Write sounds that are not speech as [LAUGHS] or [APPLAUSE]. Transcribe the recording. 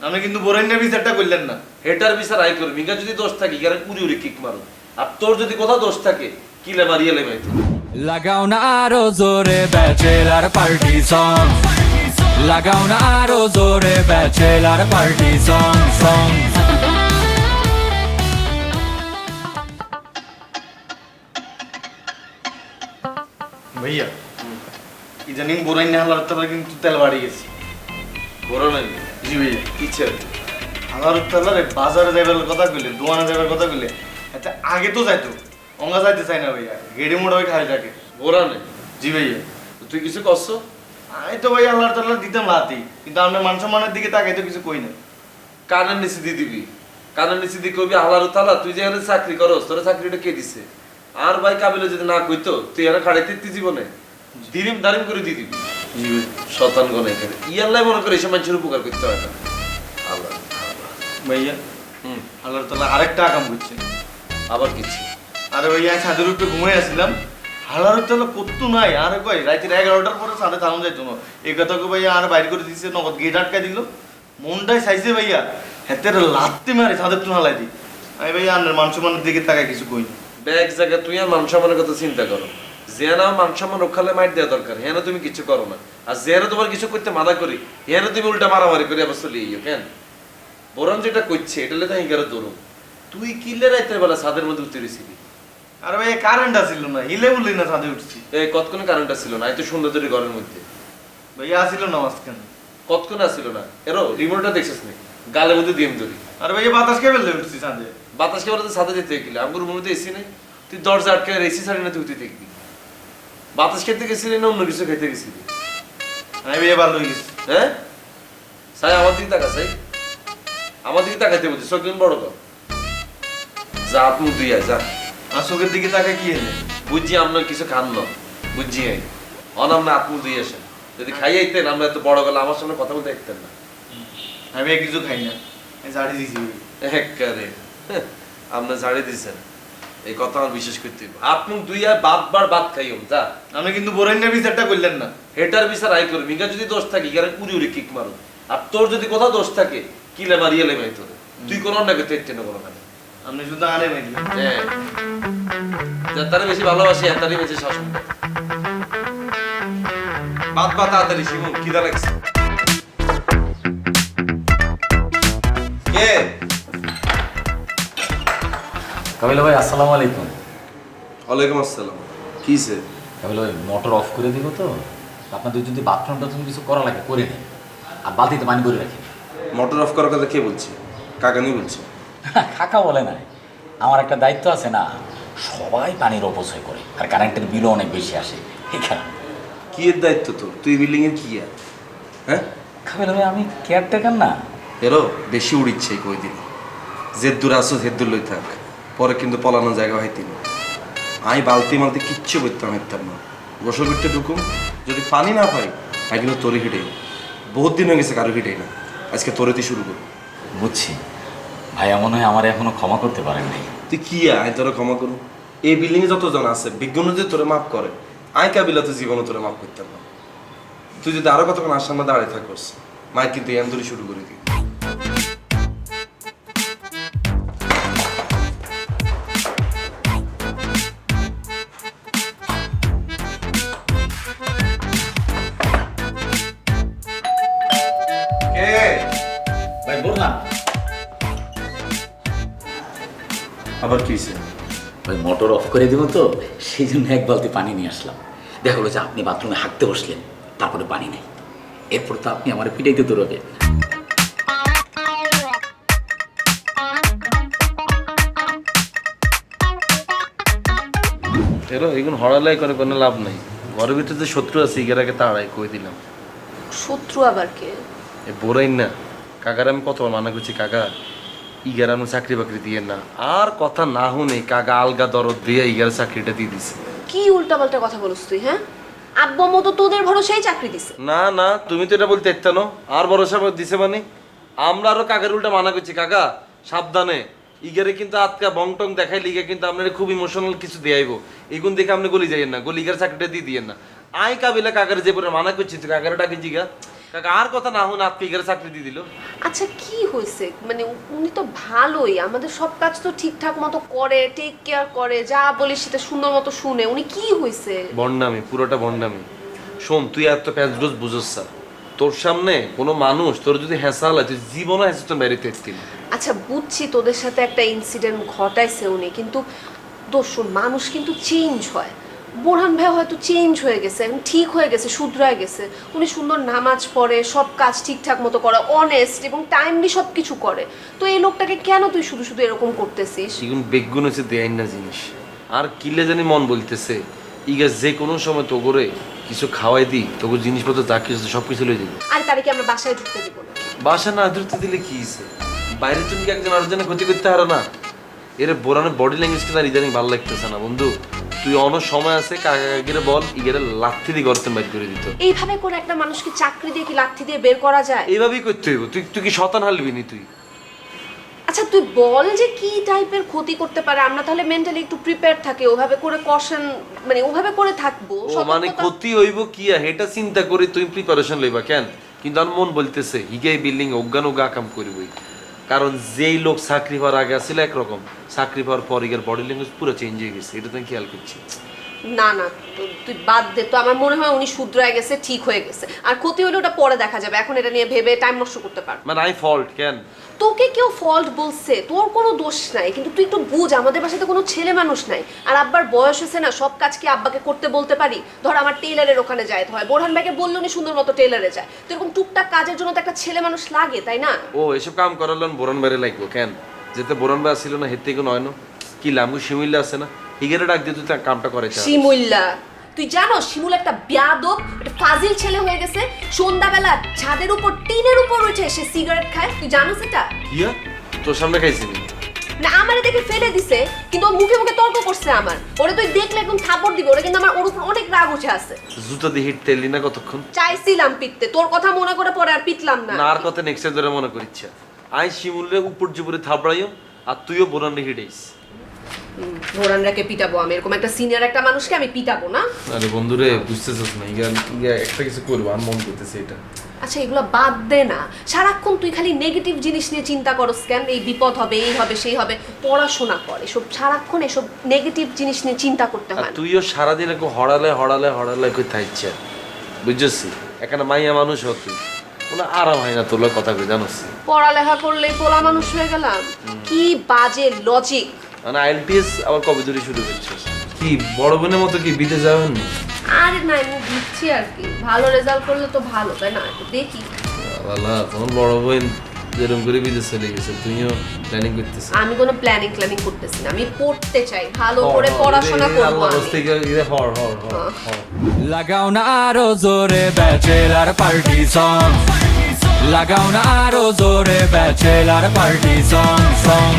আপনি কিন্তু বোরেন্নের বিচারটা করলেন না। হেটার বিচার আই করবি। ইগা যদি দোষ থাকে ইগারে উড়ি উড়ি কিক মারো। আর তোর যদি কোথাও দোষ থাকে কিলে মারিয়ে তো লাগাও না আরও জোরে ব্যাচেলার পার্টি সং লাগাও না আরও জোরে ব্যাচেলার পার্টি সং সং ভাইয়া ইদানিং বোরাইন হালার তলা কিন্তু তেল বাড়ি গেছে। নাই জি ইচ্ছে বাজারে যাইবার কথা কইলে দোকানে যাইবার কথা কইলে আচ্ছা আগে তো যাইতো। অঙ্গা যাইতে চাই না ভাইয়া গেড়ে মোড়া খাই থাকে। বড় নাই? জি ভাইয়া। তুই কিছু করছ? আমি তো ভাই তাল্লাহ দিতাম কিন্তু মান সম্মানের দিকে তাকাই তো কিছু কই না কানের নিচে দিয়ে দিবি। কানের নিচে দিয়ে কবি তুই চাকরি করস তোর চাকরিটা কে দিছে? আর ভাই কাবিলে যদি না কইতো তুই এখানে খাড়াইতে জীবনে। দিরিম দারিম করে দিয়ে দিবি। শতান ইয়াল্লাই মনে করে এসব মানুষের উপকার করতে হয় না। আল্লাহ ভাইয়া হুম। তাল্লাহ আরেকটা আকাম করছে আবার কিছু? আরে ভাইয়া ছাদের উপরে ঘুমিয়ে আসছিলাম। হালার কত্তু নাই আরে কই রাতের এগারোটার পরে ছাদে থাকুন যাইতো না। এই কথা কো ভাইয়া আর বাইর করে দিচ্ছে নগদ গেট আটকাই দিল। মনটাই চাইছে ভাইয়া হেতের লাত্তি মারে ছাদের তো হালাই দি। আমি ভাইয়া আনের মান সম্মানের দিকে তাকায় কিছু কই ব্যাগ জায়গা তুই আর মান সম্মানের কথা চিন্তা করো। যে না মান সম্মান রক্ষালে মাইট দেওয়া দরকার। হ্যাঁ তুমি কিছু করো না। আর যে না তোমার কিছু করতে মানা করি। হ্যাঁ তুমি উল্টা মারামারি করি আবার চলে ইয়ো কেন? বরং যেটা করছে এটা লেগে হিঙ্গারে দৌড়ো তুই কিলে রাইতের বেলা ছাদের মধ্যে উতরেছিলি আরে ভাইয়া কারেন্ট আসিল না। হিলে বললি না ছাদে উঠছি। এই কতক্ষণে কারেন্টটা ছিল না? এত সুন্দর তোর ঘরের মধ্যে। ভাইয়া আসিল না মাঝখানে। কতক্ষণে আসছিল না? এরো রিমোটটা দেখছিস নি? গালের মধ্যে দিয়ে ধরি। আরে ভাইয়া বাতাস কে ফেললে উঠছি ছাদে? বাতাস কে কেবল ছাদে যেতে গেলে? আমার রুমের মধ্যে এসি নেই। তুই দরজা আটকে এসি ছাড়ি না তুই তুই দেখবি। বাতাস খেতে গেছিলি না অন্য কিছু খেতে গেছিলি? আমি ভালো হয়ে গেছি। হ্যাঁ? সাই আমার দিকে তাকা সাই। আমার দিকে তাকাইতে বলছি চোখ দিন বড় কর। যা হাত দুই আয় যা। আর চোখের দিকে তাকাই কি এলে বুঝছি আপনার কিছু খান না। বুঝছি অনামনা হাত মুখ দুই আসেন। যদি খাই আইতেন আমরা এত বড় গেলে আমার সামনে কথা বলতে দেখতেন না। আমি কিছু খাই না। জাড়ি দিছি। ভাই। একেবারে। হ্যাঁ, আপনি ঝাড়ে দিছেন। এই কথা আমার বিশেষ করতে হইব। হাত মুখ দুই আয় বাদবার বাদ খাইম যা। আপনি কিন্তু বোরেন্নের বিচারটা করলেন না। হেটার বিচার আই করবি ইগা যদি দোষ থাকে ইগারে উড়ি উড়ি কিক মারো আর তোর যদি কোথাও দোষ থাকে কিলে মারিয়ে লেমাই তোর? তুই কোন করতে ইচ্ছে না। কোনো মানে আপনি শুধু আনে মাইলেন হ্যাঁ। যার বেশি ভালোবাসি আর তারই বেশি শাসন। বাদ বাদ তাড়াতাড়ি শিমুন খিদা লাগছে। কে? কাবিল ভাই আসসালামু আলাইকুম। ওয়ালাইকুম আসসালাম। কিসে কাবিল ভাই মোটর অফ করে দিব তো আপনাদের যদি বাথরুম টাথরুম কিছু করা লাগে করে নিন। আর বালতিতে পানি করে রাখি। মোটর অফ করার কথা কে বলছে? কাকানি বলছে। [LAUGHS] কাকা বলে নাই। আমার একটা দায়িত্ব আছে না সবাই পানির অপচয় করে আর কারেন্টের বিলও অনেক বেশি আসে এখানে কি এর দায়িত্ব তোর? তুই বিল্ডিং এর কি আর? হ্যাঁ? কাবিল ভাই আমি কেয়ারটেকার না। এরো বেশি উড়িচ্ছে কই দিন জেদ্দুর আসো জেদ্দুর লই থাক। পরে কিন্তু পলানো জায়গা হইতি না আমি বালতি মালতি কিচ্ছু করতাম হেঁটতাম না। গোসল করতে ঢুকুম যদি পানি না পাই আমি কিন্তু তোরে হিটেই বহুত দিন হয়ে গেছে কারও হিটেই না। আজকে তোরেতে শুরু করব। বুঝছি। ভাইয়া মনে হয় আমার এখনও ক্ষমা করতে পারেন নাই। তুই কি আয় তোরা ক্ষমা করুন এই বিল্ডিংয়ে যতজন আছে বিজ্ঞান যদি তোরে মাফ করে আয় কাবিলা তো জীবনে তোরে মাফ করতাম না। তুই যদি আরও কতক্ষণ আসার সামনে দাঁড়িয়ে থাকস মায় কিন্তু এন্দুরি শুরু করে দিই আবার কি ভাই মোটর অফ করে দিব তো সেই জন্য এক বালতি পানি নিয়ে আসলাম। দেখা গেলো যে আপনি বাথরুমে হাঁটতে বসলেন তারপরে পানি নেই। এরপর তো আপনি আমার পিটাইতে দৌড়াবে এরো এগুলো হড়ালাই করে কোনো লাভ নাই। ঘরের ভিতরে যে শত্রু আছে ইগেরাকে তাড়াই কই দিলাম। শত্রু আবার কে? এ বোরাইন না। কাকার আমি কত মানা করছি কাকা? ইগার আমি চাকরি বাকরি দিয়ে না। আর কথা না শুনে কাকা আলগা দরদ দিয়ে ইগার চাকরিটা দিয়ে দিছে। কি উল্টাপাল্টা কথা বলছ তুই হ্যাঁ? আব্বা মতো তোদের ভরসায় চাকরি দিছে। না না তুমি তো এটা বলতে না। আর ভরসা দিছে মানে? আমরা আরও কাকার উল্টা মানা করছি কাকা সাবধানে। ইগারে কিন্তু আজকা বং টং দেখাই লিগে কিন্তু আপনার খুব ইমোশনাল কিছু দেয়াইব। এগুন দেখে আপনি গলি যাইয়েন না। গলি ইগার চাকরিটা দিয়ে দিয়েন না। আই কাবিলা কাকার যে পরে মানা করছি তুই কাকার ডাকে জিগা কাকা আর কথা না হুন আত্মীকের চাকরি দিয়ে দিল। আচ্ছা কি হয়েছে? মানে উনি তো ভালোই আমাদের সব কাজ তো ঠিকঠাক মতো করে টেক কেয়ার করে যা বলি সেটা সুন্দর মতো শুনে। উনি কি হয়েছে? বন্ডামি পুরোটা বন্ডামি শোন তুই এত প্যাঁচ রোজ বুঝোস স্যার। তোর সামনে কোনো মানুষ তোর যদি হেসাল হয় তুই জীবনও হেসে তো মেরিতে এসছিল আচ্ছা বুঝছি তোদের সাথে একটা ইনসিডেন্ট ঘটাইছে উনি কিন্তু দোষণ মানুষ কিন্তু চেঞ্জ হয়। বোরহান ভাই হয়তো চেঞ্জ হয়ে গেছে এখন ঠিক হয়ে গেছে শুধরায় গেছে। উনি সুন্দর নামাজ পড়ে সব কাজ ঠিকঠাক মতো করে অনেস্ট এবং টাইমলি সব কিছু করে। তো এই লোকটাকে কেন তুই শুধু শুধু এরকম করতেছিস? সেগুন বেগুন হচ্ছে দেয় না জিনিস। আর কিলে জানি মন বলতেছে ইগা যে কোনো সময় তো করে কিছু খাওয়াই দিই তোকে জিনিসপত্র যা কিছু সব কিছু লয়ে যাবি। আর তারে কি আমরা বাসায় ঢুকতে দিব না? বাসা না ধরতে দিলে কি হইছে? বাইরের জন্য কি একজন আরেকজনের ক্ষতি করতে হারো না? এর বোরানের বডি ল্যাঙ্গুয়েজ কিন্তু আর ইদানিং ভালো লাগতেছে না বন্ধু। তুই অন্য সময় আছে কাকা কাকিরে বল ইগেরে লাথি দিয়ে গর্তে বাইর করে দিত। এইভাবে করে একটা মানুষকে চাকরি দিয়ে কি লাথি দিয়ে বের করা যায়? এইভাবেই করতে হইব। তুই তুই কি শতান হালবি নি তুই? আচ্ছা তুই বল যে কি টাইপের ক্ষতি করতে পারে। আমরা তাহলে মেন্টালি একটু প্রিপেয়ার থাকি ওভাবে করে কশন মানে ওভাবে করে থাকব ও মানে সতর্কতা- ক্ষতি হইব কি আর? এটা চিন্তা করে তুই প্রিপারেশন লইবা কেন? কিন্তু আমার মন বলতেছে হিগাই বিল্ডিং অজ্ঞান গা কাম করবই। কারণ যেই লোক চাকরি পাওয়ার আগে আসছিল একরকম। চাকরি পাওয়ার পর ইগের বডি ল্যাঙ্গুয়েজ পুরো চেঞ্জ হয়ে গেছে। এটা তো আমি খেয়াল করছি। না না তো- তুই বাদ দে তো আমার মনে হয় উনি শুধরায় গেছে ঠিক হয়ে গেছে। আর ক্ষতি হলে ওটা পরে দেখা যাবে এখন এটা নিয়ে ভেবে টাইম নষ্ট করতে পার মানে আই ফল্ট কেন? তোকে কেউ ফল্ট বলছে তোর কোনো দোষ নাই কিন্তু তুই একটু বুঝ আমাদের বাসাতে কোনো ছেলে মানুষ নাই। আর আব্বার বয়স হয়েছে না সব কাজ কি আব্বাকে করতে বলতে পারি? ধর আমার টেলারের ওখানে যায় হয় বোরহান ভাইকে বলল উনি সুন্দর মতো টেলারে যায়। তো এরকম টুকটাক কাজের জন্য তো একটা ছেলে মানুষ লাগে তাই না? ও এসব কাম করালেন বোরন বাইরে লাগবো কেন? যেতে বোরন ভাই ছিল না হেতে কোনো হয় না কি লামু শিমিল্লা আছে না? হিগেরে ডাক দিয়ে তুই তার কামটা করে শিমুল্লা তুই জানো শিমুল একটা ব্যাদব একটা ফাজিল ছেলে হয়ে গেছে সন্ধ্যাবেলা ছাদের উপর টিনের উপর উঠে সে সিগারেট খায় তুই জানো সেটা? কিয়া তোর সামনে খাইছি না আমারে দেখে ফেলে দিছে কিন্তু ও মুখে মুখে তর্ক করছে আমার। ওরে তুই দেখলে একদম থাপড় দিবে ওরে কিন্তু আমার ওর উপর অনেক রাগ উঠে আছে। জুতো দিয়ে হিট তেললি না কতক্ষণ? চাইছিলাম পিটতে তোর কথা মনে করে পরে আর পিটলাম না। না আর কথা নেক্সট ধরে মনে করিচ্ছা। আই শিমুলে উপর জুপুরে থাপড়াইও আর তুইও বোরান হিটেইস ভোরানরাকে পিটাবো আমি। এরকম একটা সিনিয়র একটা মানুষকে আমি পিটাবো না? আরে বন্ধুরে বুঝতেছিস না ইগা ইগা একটা কিছু করব আমি মন করতেছি এটা। আচ্ছা এগুলো বাদ দে না। সারাক্ষণ তুই খালি নেগেটিভ জিনিস নিয়ে চিন্তা করস কেন? এই বিপদ হবে এই হবে সেই হবে। পড়াশোনা কর এসব সারাক্ষণ এসব নেগেটিভ জিনিস নিয়ে চিন্তা করতে আর হয় না। তুইও সারাদিন এরকম হড়ালে হড়ালে হড়ালে কই থাকছে বুঝছিস এখানে মাইয়া মানুষ হ তুই। কোনো আরাম হয় না তোর লগে কথা কই জানোস? পড়ালেখা করলেই পোলা মানুষ হয়ে গেলাম। কি বাজে লজিক মানে আইএলটিএস আবার কবে ধরে শুরু করছিস কি বড় বোনের মতো কি বিদেশ যাবেন? আরে না আমি দিচ্ছি আর কি। ভালো রেজাল্ট করলে তো ভালো তাই না? দেখি। বালা তোমার বড় বোন যেরকম করে বিদেশ চলে গেছে তুইও প্ল্যানিং করতেছিস আমি কোনো প্ল্যানিং প্ল্যানিং করতেছি না আমি পড়তে চাই ভালো করে পড়াশোনা করব আমি। লাগাও না আরও জোরে ব্যাচেলার পার্টি সং লাগাও না আরও জোরে ব্যাচেলার পার্টি সং সং